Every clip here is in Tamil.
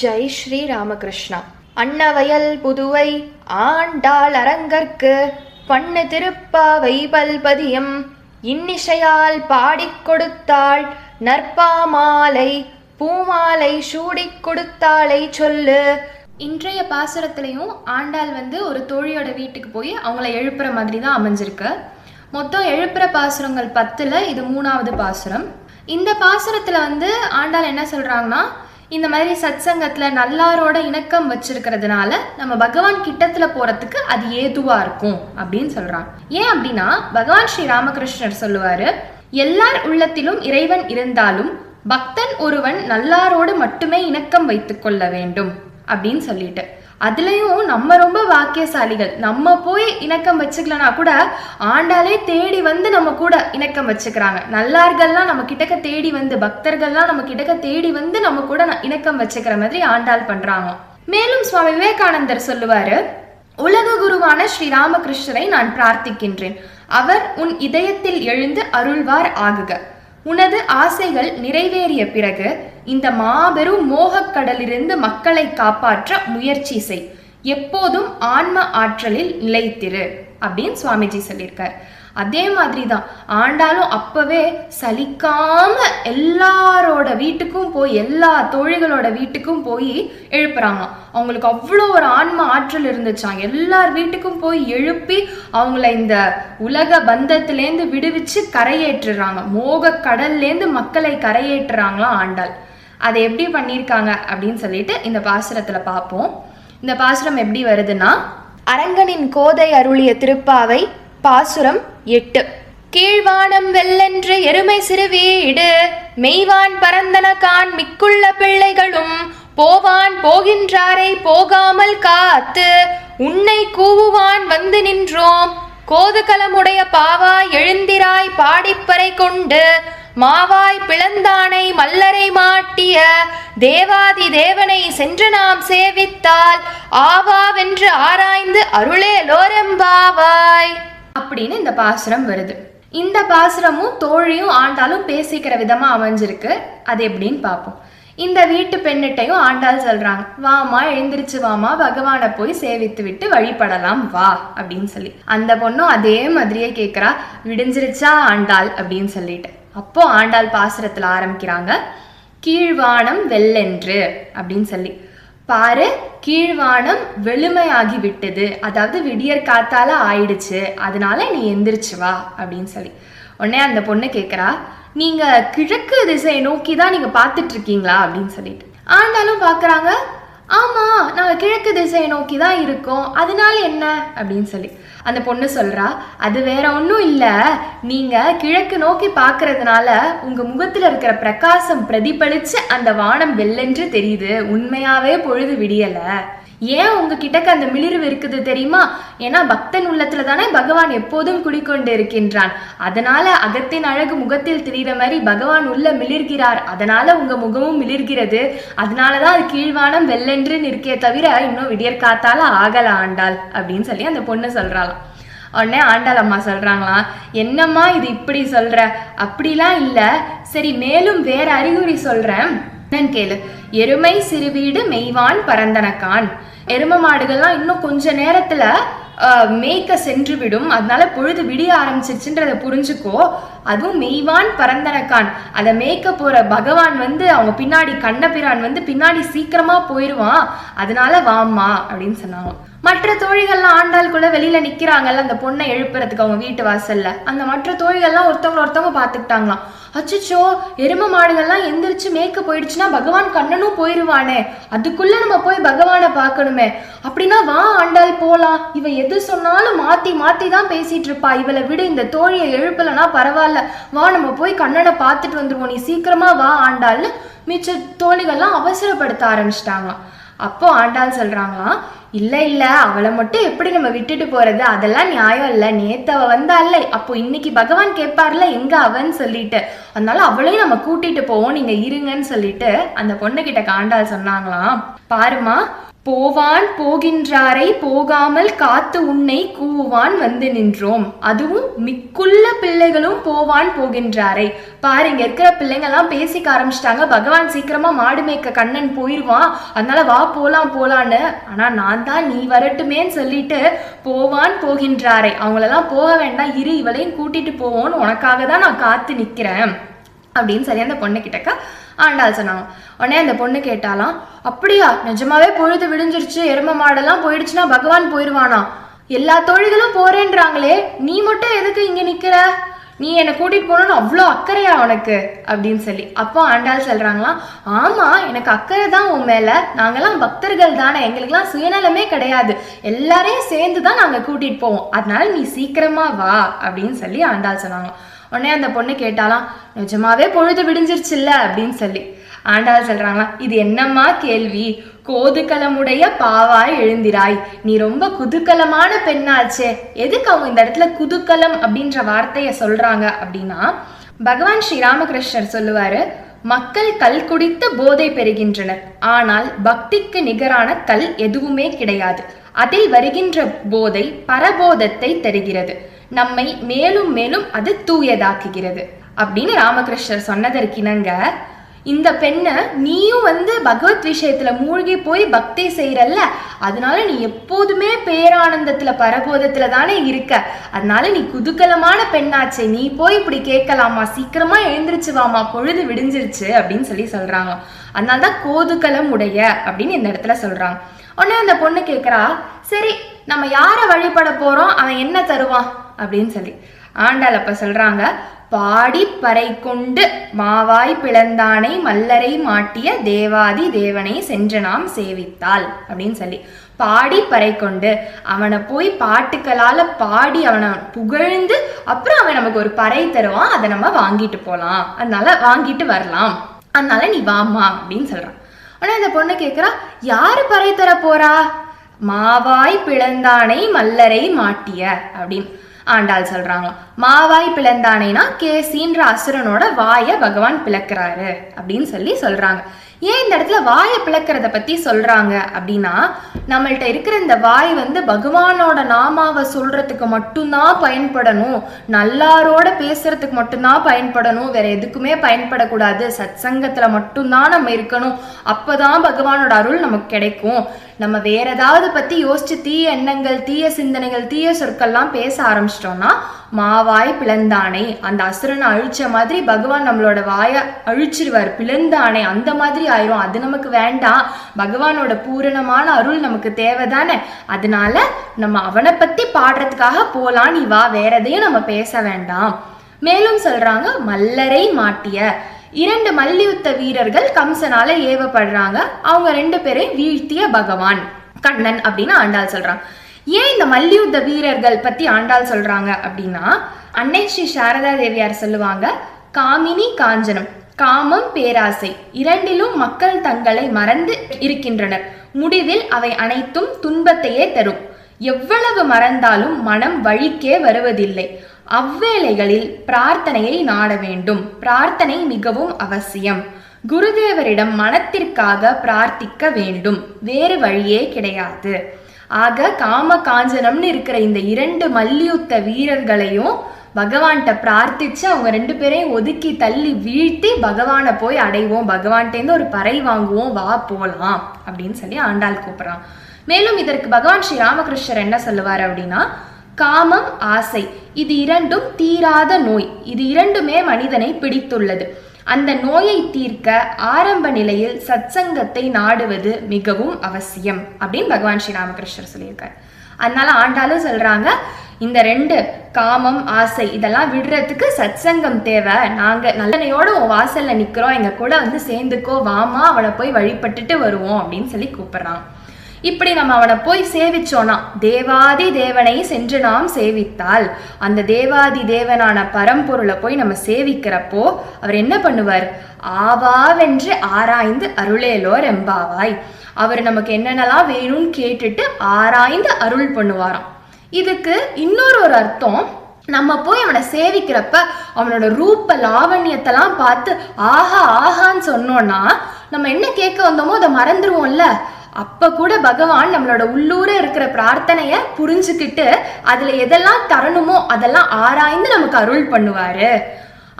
ஜெய் ஸ்ரீ ராமகிருஷ்ணா. அன்னவயல் புதுவை ஆண்டாள் அரங்கற்கு பண்ணு திருப்பாவை பல்பதியம். இன்னிசையால் பாடிக் கொடுத்தாள் நற்பாமாலை பூமாலை சூடிக் கொடுத்தாளை சொல்லு. இன்றைய பாசுரத்துலேயும் ஆண்டாள் வந்து ஒரு தோழியோட வீட்டுக்கு போய் அவங்கள எழுப்புற மாதிரி தான் அமைஞ்சிருக்கு. மொத்தம் எழுப்புற பாசுரங்கள் பத்தில் இது மூணாவது பாசுரம். இந்த பாசுரத்தில் வந்து ஆண்டாள் என்ன சொல்கிறாங்கன்னா இந்த மாதிரி சத்சங்கத்தில் நல்லாரோட இணக்கம் வச்சிருக்கிறதுனால நம்ம பகவான் கிட்டத்தில் போகிறதுக்கு அது ஏதுவாக இருக்கும் அப்படின்னு சொல்கிறான் ஏன் அப்படின்னா பகவான் ஸ்ரீ ராமகிருஷ்ணர் சொல்லுவார் எல்லார் உள்ளத்திலும் இறைவன் இருந்தாலும் பக்தன் ஒருவன் நல்லாரோடு மட்டுமே இணக்கம் வைத்து கொள்ள வேண்டும் அப்படின்னு சொல்லிட்டு. அதுலேயும் நம்ம ரொம்ப வாக்கியசாலிகள். நம்ம போய் இணக்கம் வச்சுக்கலனா கூட ஆண்டாலே தேடி வந்து நம்ம கூட இணக்கம் வச்சுக்கிறாங்க. நல்லார்கள்லாம் நம்ம கிட்டக்க தேடி வந்து பக்தர்கள்லாம் நம்ம கிட்டக்க தேடி வந்து நம்ம கூட இணக்கம் வச்சுக்கிற மாதிரி ஆண்டாள் பண்ணுறாங்க மேலும் சுவாமி விவேகானந்தர் சொல்லுவார் உலக குருவான ஸ்ரீ ராமகிருஷ்ணரை நான் பிரார்த்திக்கின்றேன். அவர் உன் இதயத்தில் எழுந்து அருள்வார் ஆகுக. உனது ஆசைகள் நிறைவேறிய பிறகு இந்த மாபெரும் மோகக்கடலிலிருந்து மக்களை காப்பாற்ற முயற்சி செய். எப்போதும் ஆன்ம ஆற்றலில் நிலைத்திரு. அப்படின்னு சுவாமிஜி சொல்லியிருக்கார். அதே மாதிரி தான் ஆண்டாலும் அப்பவே சலிக்காம எல்லாரோட வீட்டுக்கும் போய் எல்லா தோழிகளோட வீட்டுக்கும் போய் எழுப்புறாங்க. அவங்களுக்கு அவ்வளோ ஒரு ஆன்ம ஆற்றல் இருந்துச்சான் எல்லார் வீட்டுக்கும் போய் எழுப்பி அவங்கள இந்த உலக பந்தத்திலேருந்து விடுவிச்சு கரையேற்றுறாங்க. மோக கடல்லேருந்து மக்களை கரையேற்றுறாங்களாம் ஆண்டாள். அதை எப்படி பண்ணியிருக்காங்க அப்படின்னு சொல்லிட்டு இந்த பாசுரத்தில் பார்ப்போம். இந்த பாசுரம் எப்படி வருதுன்னா அரங்கனின் கோதை அருளிய திருப்பாவை பாசுரம் எட்டு. கீழ்வானம் வெல்லென்று எருமை சிறு வீடு மெய்வான் பரந்தன கான் மிக்குள்ள பிள்ளைகளும் போவான் போகின்றாரை போகாமல் காத்து. உன்னை கூவுவான் வந்து நின்றோம் கோதுகலமுடைய பாவாய் எழுந்திராய் பாடிப்பறை கொண்டு. மாவாய் பிளந்தானை மல்லரை மாட்டிய தேவாதி தேவனை சென்று நாம் சேவித்தால் ஆவாவென்று ஆராய்ந்து அருளே லோரம்பாவாய் அப்படின்னு இந்த பாசுரம் வருது. இந்த பாசுரமும் தோழியும் ஆண்டாலும் பேசிக்கிற விதமா அமைஞ்சிருக்கு. அது எப்படின்னு பார்ப்போம். இந்த வீட்டு பெண்ணிட்டையும் ஆண்டாள் சொல்றாங்க வாமா எழுந்திருச்சு வாமா பகவானை போய் சேவித்து விட்டு வழிபடலாம் வா அப்படின்னு சொல்லி. அந்த பொண்ணும் அதே மாதிரியே கேட்குறா விடிஞ்சிருச்சா ஆண்டாள்? அப்படின்னு சொல்லிட்டு. அப்போ ஆண்டாள் பாசுரத்தில் ஆரம்பிக்கிறாங்க கீழ்வானம் வெள்ளென்று அப்படின்னு சொல்லி. பாரு கீழ்வானம் வெளுமையாகி விட்டது. அதாவது விடியற் காத்தால ஆயிடுச்சு. அதனால நீ எந்திரிச்சு வா அப்படின்னு சொல்லி. உடனே அந்த பொண்ணு கேட்குறா நீங்க கிழக்கு திசையை நோக்கி தான் நீங்க பார்த்துட்டு இருக்கீங்களா? அப்படின்னு சொல்லிட்டு. ஆண்டாலும் பார்க்குறாங்க ஆமா நாங்க கிழக்கு திசையை நோக்கி தான் இருக்கோம். அதனால என்ன? அப்படின்னு சொல்லி. அந்த பொண்ணு சொல்றா அது வேற ஒன்றும் இல்லை. நீங்க கிழக்கு நோக்கி பார்க்கறதுனால உங்க முகத்தில் இருக்கிற பிரகாசம் பிரதிபலிச்சு அந்த வானம் வெள்ளென்று தெரியுது. உண்மையாவே பொழுது விடியலை. ஏன் உங்ககிட்டக்கு அந்த மிளிர்வு இருக்குது தெரியுமா? ஏன்னா பக்தன் உள்ளத்துல தானே பகவான் எப்போதும் குடிக்கொண்டு இருக்கின்றான் அதனால அகத்தின் அழகு முகத்தில் தெரிகிற மாதிரி பகவான் உள்ள மிளிர்கிறார். அதனால உங்க முகமும் மிளிர்கிறது. அதனாலதான் அது கீழ்வானம் வெள்ளென்று நிற்கே தவிர இன்னும் விடியற் காத்தால ஆகல ஆண்டாள் அப்படின்னு சொல்லி அந்த பொண்ணு சொல்றாளாம். உடனே ஆண்டாள் அம்மா சொல்றாங்களாம் என்னம்மா இது இப்படி சொல்ற? அப்படிலாம் இல்ல. சரி மேலும் வேற அறிகுறி சொல்றேன். கேளு. எருமை சிறுவீடு மெய்வான் பரந்தனக்கான். எரும மாடுகள்லாம் இன்னும் கொஞ்ச நேரத்துல ஆஹ், மேய்க்க சென்று விடும் அதனால பொழுது விடிய ஆரம்பிச்சிருச்சுன்றத புரிஞ்சுக்கோ. அதுவும் மெய்வான் பரந்தனக்கான். அதை மேய்க்க போற பகவான் வந்து அவங்க பின்னாடி கண்ணபிரான் வந்து பின்னாடி சீக்கிரமா போயிடுவான் அதனால வாம்மா அப்படின்னு சொன்னாங்க. மற்ற தோழிகள்லாம் ஆண்டாளுக்குள்ள வெளியில நிக்கிறாங்கல்ல அந்த பொண்ணை எழுப்புறதுக்கு அவங்க வீட்டு வாசல்ல. அந்த மற்ற தோழிகள்லாம் ஒருத்தவங்கள ஒருத்தவங்க பார்த்துக்கிட்டாங்களாம். அச்சச்சோ எரும மாடுகள்லாம் எந்திரிச்சு மேய்க்க போயிடுச்சுன்னா பகவான் கண்ணனும் போயிருவானே. அதுக்குள்ள நம்ம போய் பகவானை பார்க்கணுமே. அப்படின்னா வா ஆண்டாள் போலாம். இவ எது சொன்னாலும் மாத்தி மாத்தி தான் பேசிட்டு இருப்பா. இவளை விட இந்த தோழியை எழுப்பலனா பரவாயில்ல. வா நம்ம போய் கண்ணனை பார்த்துட்டு வந்துருவோம். நீ சீக்கிரமா வா ஆண்டாள்னு மிச்ச தோழிகள்லாம் அவசரப்படுத்த ஆரம்பிச்சிட்டாங்க அப்போ ஆண்டாள் சொல்றாங்களாம் இல்லை இல்லை அவளை மட்டும் எப்படி நம்ம விட்டுட்டு போறது? அதெல்லாம் நியாயம் இல்ல. நேத்து அவ வந்தால அப்போ இன்னைக்கு பகவான் கேட்பார்ல எங்க அவன்னு சொல்லிட்டு. அதனால அவளையும் நம்ம கூட்டிட்டு போவோம். நீங்க இருங்கன்னு சொல்லிட்டு அந்த பொண்ணு கிட்ட சொன்னாங்களாம். பாருமா போவான் போகின்றாரை போகாமல் காத்து உன்னை கூவான் வந்து நின்றோம். அதுவும் மிக்குள்ள பிள்ளைகளும் போவான் போகின்றாரை. பாருங்க இருக்கிற பிள்ளைங்கெல்லாம் பேசிக்க ஆரம்பிச்சிட்டாங்க. பகவான் சீக்கிரமா மாடு மேய்க்க கண்ணன் போயிடுவான் அதனால வா போலாம் போலான்னு. ஆனா நான் தான் நீ வரட்டுமேன்னு சொல்லிட்டு போவான் போகின்றாரை. அவங்களெல்லாம் போக வேண்டாம். இரு இவளையும் கூட்டிட்டு போவோன்னு உனக்காக தான் நான் காத்து நிக்கிறேன். அப்படின்னு சொல்லி அந்த பொண்ணு கிட்டக்க ஆண்டாள் சொன்னாங்க. உடனே அந்த பொண்ணு கேட்டாலாம் அப்படியா நிஜமாவே பொழுது விடிஞ்சிருச்சு எரும மாடெல்லாம் போயிடுச்சுன்னா பகவான் போயிடுவானா எல்லா தொழில்களும் போறேன்றாங்களே நீ மட்டும் எதுக்கு இங்க நிக்கிற? நீ என்னை கூட்டிட்டு போகணும்னு அவ்வளோ அக்கறையா உனக்கு? அப்படின்னு சொல்லி. அப்போ ஆண்டாள் சொல்றாங்களாம் ஆமா எனக்கு அக்கறை தான் உன் மேல. நாங்கெல்லாம் பக்தர்கள் தானே எங்களுக்கெல்லாம் சுயநலமே கிடையாது. எல்லாரையும் சேர்ந்து தான் நாங்க கூட்டிட்டு போவோம். அதனால நீ சீக்கிரமா வா அப்படின்னு சொல்லி ஆண்டாள் சொன்னாங்க. உடனே அந்த பொண்ணு கேட்டாலாம் நிஜமாவே பொழுது விடிஞ்சிருச்சுல்ல? அப்படின்னு சொல்லி. ஆண்டாள் சொல்றாங்களா இது என்னம்மா கேள்வி? கோதுகலமுடைய பாவாய் எழுந்திராய். நீ ரொம்ப குதூகலமான பெண்ணாச்சே. எதுக்கு அவங்க இந்த இடத்துல குதூகலம் அப்படின்ற வார்த்தைய சொல்றாங்க? அப்படின்னா பகவான் ஸ்ரீராமகிருஷ்ணர் சொல்லுவாரு மக்கள் கல் குடித்து போதை பெறுகின்றனர். ஆனால் பக்திக்கு நிகரான கல் எதுவுமே கிடையாது. அதில் வருகின்ற போதை பரபோதத்தை தருகிறது. நம்மை மேலும் மேலும் அது தூயதாக்குகிறது. அப்படின்னு ராமகிருஷ்ணர் சொன்னதற்கிணங்க இந்த பெண்ணை நீயும் வந்து பகவத் விஷயத்துல மூழ்கி போய் பக்தி செய்யறல்ல அதனால நீ எப்போதுமே பேரானந்தத்துல பரபோதத்துல தானே இருக்க. அதனால நீ குதூகலமான பெண்ணாச்சே நீ போய் இப்படி கேட்கலாமா? சீக்கிரமா எழுந்திருச்சு வாமா பொழுது விடிஞ்சிருச்சு அப்படின்னு சொல்லி சொல்றாங்க. அதனால தான் கோதுகலம் உடைய அப்படின்னு இந்த இடத்துல சொல்றாங்க. உடனே அந்த பொண்ணு கேட்குறா சரி நம்ம யாரை வழிபட போறோம்? அவன் என்ன தருவான்? அப்படின்னு சொல்லி. ஆண்டாள் அப்ப சொல்றாங்க பாடி பறை கொண்டு மாவாய் பிளந்தானை மல்லரை மாட்டிய தேவாதி தேவனை சென்று நாம் சேவித்தாள் அப்படின்னு சொல்லி. பாடி பறை கொண்டு அவனை போய் பாட்டுக்களால பாடி அவனை புகழ்ந்து அப்புறம் அவன் நமக்கு ஒரு பறை தருவான் அதை நம்ம வாங்கிட்டு போலாம். அதனால வாங்கிட்டு வரலாம். அதனால நீ வாமா அப்படின்னு சொல்றான். ஆனா இந்த பொண்ணு கேக்குறா யாரு பறை தர போறா? மாவாய் பிளந்தானை மல்லரை மாட்டிய அப்படின்னு. ஆண்டாள் சொல்கிறாங்களாம் மாவாய் பிளந்தானேனா கேசின்ற அசுரனோட வாயை பகவான் பிளக்கிறாரு அப்படின்னு சொல்லி சொல்கிறாங்க ஏன் இந்த இடத்துல வாயை பிளக்கிறத பத்தி சொல்றாங்க அப்படின்னா நம்மள்ட்ட இருக்கிற இந்த வாய் வந்து பகவானோட நாமாவை சொல்றதுக்கு மட்டும்தான் பயன்படணும். நல்லாரோட பேசுறதுக்கு மட்டும்தான் பயன்படணும். வேற எதுக்குமே பயன்படக்கூடாது. சத் சங்கத்துல மட்டும்தான் நம்ம இருக்கணும். அப்பதான் பகவானோட அருள் நமக்கு கிடைக்கும். நம்ம வேற ஏதாவது பத்தி யோசிச்சு தீய எண்ணங்கள் தீய சிந்தனைகள் தீய சொற்கள்லாம் பேச ஆரம்பிச்சிட்டோம்னா மாவாய் பிளந்தானே. அந்த அசுரனை அழிச்ச மாதிரி பகவான் நம்மளோட வாயை அழிச்சிருவார். பிளந்தானே. அந்த மாதிரி ஆயிரும். அது நமக்கு வேண்டாம். பகவானோட பூரணமான அருள் நமக்கு தேவைதானே? அதனால நம்ம அவனை பத்தி பாடுறதுக்காக போலாம் நீ வா வேற எதையும் நம்ம பேச வேண்டாம். மேலும் சொல்றாங்க மல்லரை மாட்டிய. இரண்டு மல்யுத்த வீரர்கள் கம்சனால ஏவப்படுறாங்க. அவங்க ரெண்டு பேரையும் வீழ்த்திய பகவான். கண்ணன் அப்படின்னு ஆண்டாள் சொல்றான் ஏன் இந்த மல்யுத்த வீரர்கள் பத்தி ஆண்டாள் சொல்றாங்க அப்படின்னா அன்னை ஸ்ரீ சாரதா தேவியார் சொல்லுவாங்க காமினி காஞ்சனம். காமம் பேராசை. இரண்டிலும் மக்கள் தங்களை மறந்து இருக்கின்றனர். முடிவில் அவை அனைத்தும் துன்பத்தையே தரும். எவ்வளவு மறந்தாலும் மனம் வழிக்கே வருவதில்லை. அவ்வேளைகளில் பிரார்த்தனையை நாட வேண்டும். பிரார்த்தனை மிகவும் அவசியம். குருதேவரிடம் மனத்திற்காக பிரார்த்திக்க வேண்டும். வேறு வழியே கிடையாது. ஆக காம காஞ்சனம்னு இருக்கிற இந்த இரண்டு மல்யுத்த வீரர்களையும் பகவான்கிட்ட பிரார்த்திச்சு அவங்க ரெண்டு பேரையும் ஒதுக்கி தள்ளி வீழ்த்தி பகவானை போய் அடைவோம். பகவான்கிட்டேருந்து ஒரு பறை வாங்குவோம். வா போகலாம் அப்படின்னு சொல்லி ஆண்டாள் கூப்பிட்றான். மேலும் இதற்கு பகவான் ஸ்ரீ ராமகிருஷ்ணர் என்ன சொல்லுவார் அப்படின்னா காமம் ஆசை இது இரண்டும் தீராத நோய் இது இரண்டுமே மனிதனை பிடித்துள்ளது. அந்த நோயை தீர்க்க ஆரம்ப நிலையில் சத்சங்கத்தை நாடுவது மிகவும் அவசியம் அப்படின்னு பகவான் ஸ்ரீ ராமகிருஷ்ணர் சொல்லியிருக்காரு. அதனால ஆண்டாலும் சொல்றாங்க இந்த ரெண்டு காமம் ஆசை இதெல்லாம் விடுறதுக்கு சத்சங்கம் தேவை. நாங்கள் நல்லனையோட உன் வாசல்ல நிற்கிறோம் எங்க கூட வந்து சேர்ந்துக்கோ. வாமா அவனை போய் வழிபட்டுட்டு வருவோம் அப்படின்னு சொல்லி கூப்பிடுறான். இப்படி நம்ம அவனை போய் சேவிச்சோனா தேவாதி தேவனை சென்று நாம் சேவித்தால் அந்த தேவாதி தேவனான பரம்பொருளை போய் நம்ம சேவிக்கிறப்போ அவர் என்ன பண்ணுவார்? ஆவாவென்று ஆராய்ந்து அருளேலோ ரெம்பாவாய் அவர் நமக்கு என்னென்னலாம் வேணும்னு கேட்டுட்டு ஆராய்ந்து அருள் பண்ணுவாராம். இதுக்கு இன்னொரு ஒரு அர்த்தம். நம்ம போய் அவனை சேவிக்கிறப்ப அவனோட ரூப லாவண்யத்தெல்லாம் பார்த்து ஆஹா ஆஹான்னு சொன்னோன்னா நம்ம என்ன கேட்க வந்தோமோ அதை மறந்துடுவோம்ல அப்ப கூட பகவான் நம்மளோட உள்ளூர இருக்கிற பிரார்த்தனைய புரிஞ்சுக்கிட்டு அதுல எதெல்லாம் தரணுமோ அதெல்லாம் ஆராய்ந்து நமக்கு அருள் பண்ணுவாரு.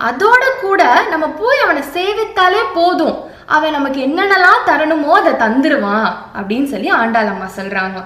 அதோட கூட நம்ம போய் அவனை சேவித்தாலே போதும். அவன் நமக்கு என்னென்னலாம் தரணுமோ அதை தந்துருவான் அப்படின்னு சொல்லி ஆண்டாள் அம்மா சொல்றாங்க.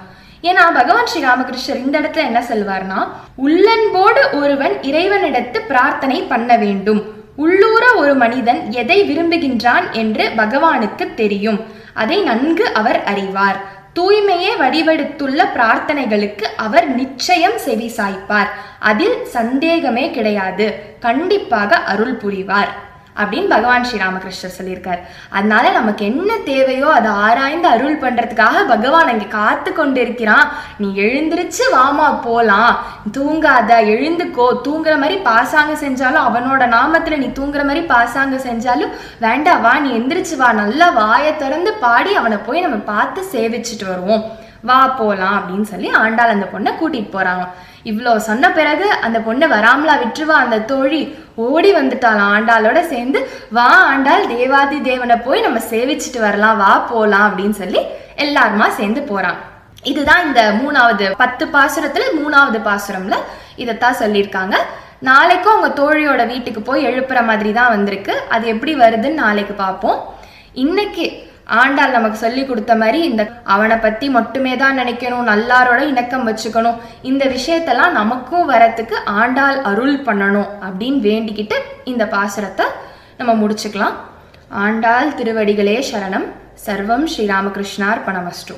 ஏன்னா பகவான் ஸ்ரீ ராமகிருஷ்ணர் இந்த இடத்துல என்ன சொல்வார்னா உள்ளன்போடு ஒருவன் இறைவனிடத்து பிரார்த்தனை பண்ண வேண்டும். உள்ளூர ஒரு மனிதன் எதை விரும்புகின்றான் என்று பகவானுக்கு தெரியும். அதை நன்கு அவர் அறிவார். தூய்மையே வடிவெடுத்துள்ள பிரார்த்தனைகளுக்கு அவர் நிச்சயம் செவி சாய்ப்பார். அதில் சந்தேகமே கிடையாது. கண்டிப்பாக அருள் புரிவார். அப்படின்னு பகவான் ஸ்ரீராமகிருஷ்ணர் சொல்லியிருக்கார். அதனால நமக்கு என்ன தேவையோ அதை ஆராய்ந்து அருள் பண்றதுக்காக பகவான் அங்கே காத்து கொண்டிருக்கிறான். நீ எழுந்திருச்சு வாமா போலாம். தூங்காத எழுந்துக்கோ. தூங்குற மாதிரி பாசாங்க செஞ்சாலும் அவனோட நாமத்துல நீ தூங்குற மாதிரி பாசாங்க செஞ்சாலும் வேண்டாம் வா நீ எந்திரிச்சு வா. நல்லா வாயை திறந்து பாடி அவனை போய் நம்ம பார்த்து சேவிச்சுட்டு வருவோம். வா போலாம் அப்படின்னு சொல்லி ஆண்டாள் அந்த பொண்ணை கூட்டிட்டு போறாங்க இவ்வளோ சொன்ன பிறகு அந்த பொண்ணை வராமலா விட்டுருவா அந்த தோழி. ஓடி வந்துட்டாளாம் ஆண்டாளோட சேர்ந்து வா ஆண்டாள் தேவாதி தேவனை போய் நம்ம சேவிச்சுட்டு வரலாம். வா போலாம் அப்படின்னு சொல்லி எல்லாருமா சேர்ந்து போறான். இதுதான் இந்த மூணாவது பத்து பாசுரத்துல மூணாவது பாசுரம்ல இதைத்தான் சொல்லியிருக்காங்க. நாளைக்கும் அவங்க தோழியோட வீட்டுக்கு போய் எழுப்புற மாதிரி தான் வந்திருக்கு. அது எப்படி வருதுன்னு நாளைக்கு பார்ப்போம். இன்னைக்கு ஆண்டாள் நமக்கு சொல்லி கொடுத்த மாதிரி இந்த அவனை பத்தி மட்டுமே தான் நினைக்கணும் நல்லாரோட இணக்கம் வச்சுக்கணும். இந்த விஷயத்தெல்லாம் நமக்கும் வரத்துக்கு ஆண்டாள் அருள் பண்ணணும் அப்படின்னு வேண்டிக்கிட்டு இந்த பாசுரத்தை நம்ம முடிச்சுக்கலாம். ஆண்டாள் திருவடிகளே சரணம். சர்வம் ஸ்ரீராமகிருஷ்ணார் பணமஸ்டு